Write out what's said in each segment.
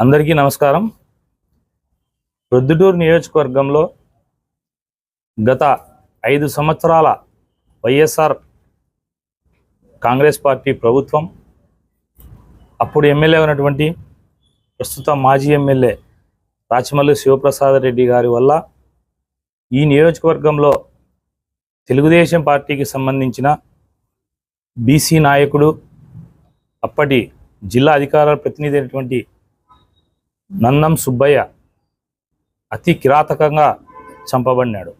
అందరికీ నమస్కారం. ప్రొద్దుటూరు నియోజకవర్గంలో గత ఐదు సంవత్సరాల వైఎస్ఆర్ కాంగ్రెస్ పార్టీ ప్రభుత్వం అప్పుడు ఎమ్మెల్యే ఉన్నటువంటి ప్రస్తుత మాజీ ఎమ్మెల్యే రాచమల్లి శివప్రసాద్ రెడ్డి గారి వల్ల ఈ నియోజకవర్గంలో తెలుగుదేశం పార్టీకి సంబంధించిన బీసీ నాయకుడు అప్పటి జిల్లా అధికార ప్రతినిధి అయినటువంటి నందం సుబ్బయ్య అతి కిరాతకంగా చంపబడినాడు.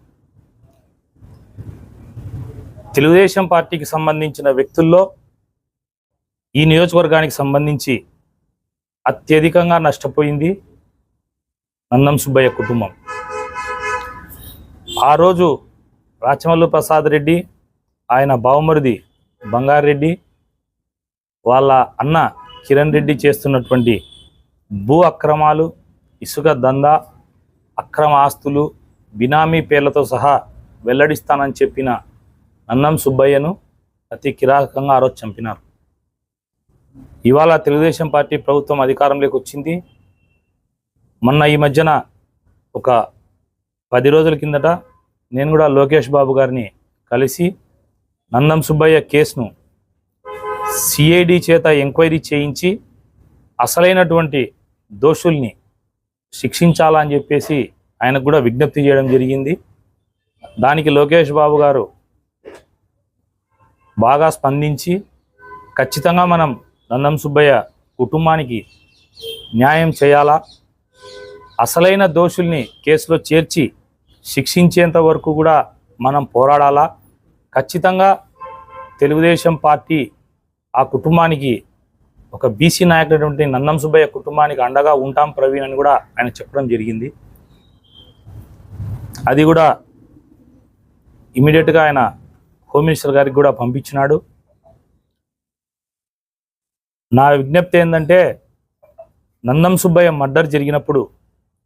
తెలుగుదేశం పార్టీకి సంబంధించిన వ్యక్తుల్లో ఈ నియోజకవర్గానికి సంబంధించి అత్యధికంగా నష్టపోయింది నందం సుబ్బయ్య కుటుంబం. ఆ రోజు రాచమల్లు ప్రసాద్ రెడ్డి ఆయన బావమరిది బంగారెడ్డి వాళ్ళ అన్న కిరణ్ రెడ్డి చేస్తున్నటువంటి భూ అక్రమాలు ఇసుక దందా అక్రమ ఆస్తులు బినామీ పేర్లతో సహా వెల్లడిస్తానని చెప్పిన నన్నం సుబ్బయ్యను అతి కిరాకంగా ఆరోజు చంపినారు. ఇవాళ తెలుగుదేశం పార్టీ ప్రభుత్వం అధికారంలోకి వచ్చింది. మొన్న ఈ మధ్యన ఒక పది రోజుల కిందట నేను కూడా లోకేష్ బాబు గారిని కలిసి నందం సుబ్బయ్య కేసును సిఐడి చేత ఎంక్వైరీ చేయించి అసలైనటువంటి దోషుల్ని శిక్షించాలని చెప్పేసి ఆయనకు కూడా విజ్ఞప్తి చేయడం జరిగింది. దానికి లోకేష్ బాబు గారు బాగా స్పందించి ఖచ్చితంగా మనం నందం సుబ్బయ్య కుటుంబానికి న్యాయం చేయాలా? అసలైన దోషుల్ని కేసులో చేర్చి శిక్షించేంత వరకు కూడా మనం పోరాడాలా? ఖచ్చితంగా తెలుగుదేశం పార్టీ ఆ కుటుంబానికి ఒక బీసీ నాయకుడైనటువంటి నందం సుబ్బయ్య కుటుంబానికి అండగా ఉంటాం ప్రవీణ్ అని కూడా ఆయన చెప్పడం జరిగింది. అది కూడా ఇమీడియట్గా ఆయన హోమ్ మినిస్టర్ గారికి కూడా పంపించినాడు. నా విజ్ఞప్తి ఏంటంటే నందం సుబ్బయ్య మర్డర్ జరిగినప్పుడు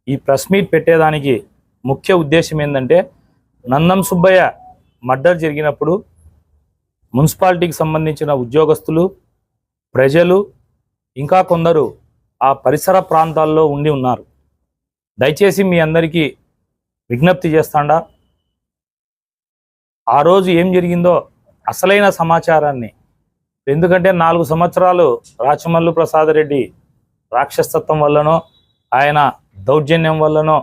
ఈ ప్రెస్ మీట్ పెట్టేదానికి ముఖ్య ఉద్దేశం ఏంటంటే నందం సుబ్బయ్య మర్డర్ జరిగినప్పుడు మున్సిపాలిటీకి సంబంధించిన ఉద్యోగస్తులు ప్రజలు ఇంకా కొందరు ఆ పరిసర ప్రాంతాల్లో ఉండి ఉన్నారు. దయచేసి మీ అందరికీ విజ్ఞప్తి చేస్తాడా. ఆ రోజు ఏం జరిగిందో అసలైన సమాచారాన్ని. ఎందుకంటే నాలుగు సంవత్సరాలు రాచమల్లు ప్రసాద్ రెడ్డి రాక్షసత్వం వల్లనో ఆయన దౌర్జన్యం వల్లనో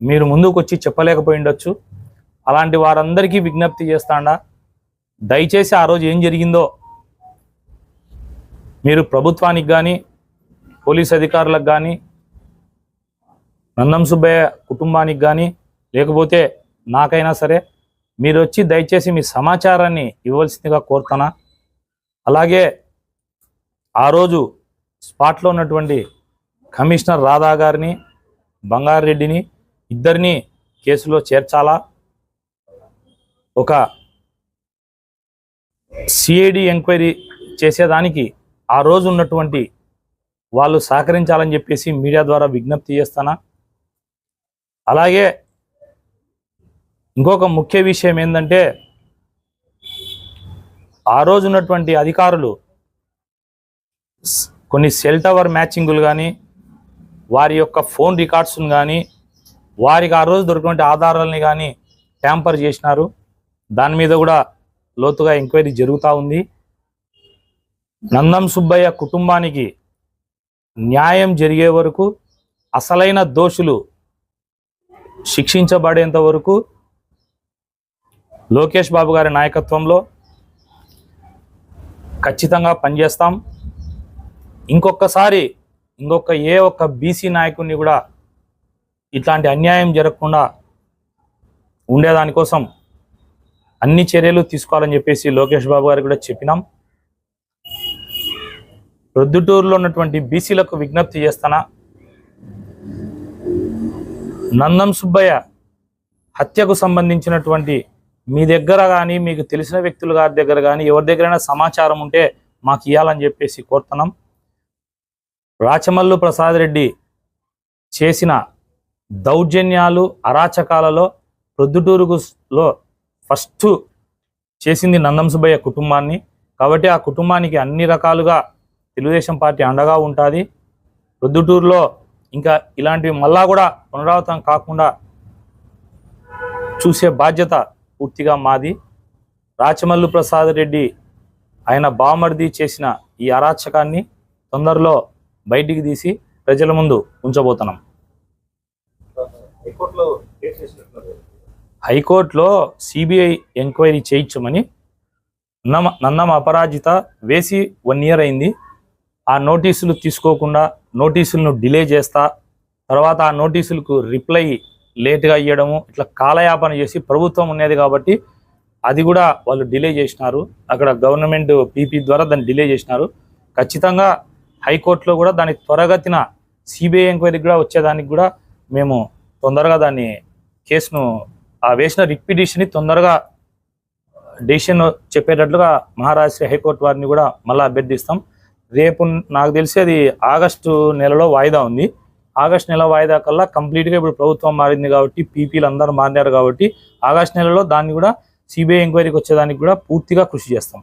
మీరు ముందుకు వచ్చి చెప్పలేకపోయి ఉండొచ్చు అలాంటి వారందరికీ విజ్ఞప్తి చేస్తాడా. దయచేసి ఆ రోజు ఏం జరిగిందో మీరు ప్రభుత్వానికి కానీ పోలీస్ అధికారులకు కానీ నందం సుబ్బయ్య కుటుంబానికి కానీ లేకపోతే నాకైనా సరే మీరు వచ్చి దయచేసి మీ సమాచారాన్ని ఇవ్వాల్సిందిగా కోరుతానా అలాగే ఆ రోజు స్పాట్లో ఉన్నటువంటి కమిషనర్ రాధా గారిని బంగారెడ్డిని ఇద్దరిని కేసులో చేర్చాలా? ఒక సిఐడి ఎంక్వైరీ చేసేదానికి ఆ రోజు ఉన్నటువంటి వాళ్ళు సహకరించాలని చెప్పేసి మీడియా ద్వారా విజ్ఞప్తి చేస్తానా? అలాగే ఇంకొక ముఖ్య విషయం ఏంటంటే ఆ రోజు ఉన్నటువంటి అధికారులు కొన్ని సెల్ టవర్ మ్యాచింగులు కానీ వారి యొక్క ఫోన్ రికార్డ్స్ని కానీ వారికి ఆ రోజు దొరికినటువంటి ఆధారాలని కానీ ట్యాంపర్ చేసినారు. దాని మీద కూడా లోతుగా ఎంక్వైరీ జరుగుతూ ఉంది. నందం సుబ్బయ్య కుటుంబానికి న్యాయం జరిగే వరకు అసలైన దోషులు శిక్షించబడేంత వరకు లోకేష్ బాబు గారి నాయకత్వంలో ఖచ్చితంగా పనిచేస్తాం. ఇంకొకసారి ఇంకొక ఏ ఒక్క బీసీ నాయకుడిని కూడా ఇట్లాంటి అన్యాయం జరగకుండా ఉండేదానికోసం అన్ని చర్యలు తీసుకోవాలని చెప్పేసి లోకేష్ బాబు గారికి కూడా చెప్పినాం. ప్రొద్దుటూరులో ఉన్నటువంటి బీసీలకు విజ్ఞప్తి చేస్తానా నందం సుబ్బయ్య హత్యకు సంబంధించినటువంటి మీ దగ్గర కానీ మీకు తెలిసిన వ్యక్తుల గారి దగ్గర కానీ ఎవరి దగ్గరైనా సమాచారం ఉంటే మాకు ఇవ్వాలని చెప్పేసి కోరుతున్నాం. రాచమల్లు ప్రసాద్ రెడ్డి చేసిన దౌర్జన్యాలు అరాచకాలలో ప్రొద్దుటూరులో ఫస్ట్ చేసింది నందం సుబ్బయ్య కుటుంబాన్ని. కాబట్టి ఆ కుటుంబానికి అన్ని రకాలుగా తెలుగుదేశం పార్టీ అండగా ఉంటుంది. ప్రొద్దుటూరులో ఇంకా ఇలాంటివి మళ్ళా కూడా పునరావృతం కాకుండా చూసే బాధ్యత పూర్తిగా మాది. రాచమల్లు ప్రసాద్ రెడ్డి ఆయన బామర్ది చేసిన ఈ అరాచకాన్ని తొందరలో బయటికి తీసి ప్రజల ముందు ఉంచబోతున్నాం. హైకోర్టులో సిబిఐ ఎంక్వైరీ చేయించమని నన్నం అపరాజిత వేసి వన్ ఇయర్ అయింది. ఆ నోటీసులు తీసుకోకుండా నోటీసులను డిలే చేస్తా తర్వాత ఆ నోటీసులకు రిప్లై లేట్గా ఇవ్వడము ఇట్లా కాలయాపన చేసి ప్రభుత్వం ఉన్నది కాబట్టి అది కూడా వాళ్ళు డిలే చేసినారు. అక్కడ గవర్నమెంట్ పీపీ ద్వారా దాన్ని డిలే చేసినారు. ఖచ్చితంగా హైకోర్టులో కూడా దాని త్వరగతిన సిబిఐ ఎంక్వైరీకి కూడా వచ్చేదానికి కూడా మేము తొందరగా దాన్ని కేసును ఆ వేసిన రిట్ తొందరగా డెసిషన్ చెప్పేటట్లుగా మహారాష్ట్ర హైకోర్టు వారిని కూడా మళ్ళీ అభ్యర్థిస్తాం. రేపు నాకు తెలిసి అది ఆగస్టు నెలలో వాయిదా ఉంది. ఆగస్ట్ నెల వాయిదా కల్లా కంప్లీట్గా ఇప్పుడు ప్రభుత్వం మారింది కాబట్టి పీపీలు అందరూ మారినారు కాబట్టి ఆగస్ట్ నెలలో దాన్ని కూడా సిబిఐ ఎంక్వైరీకి వచ్చేదానికి కూడా పూర్తిగా కృషి చేస్తాం.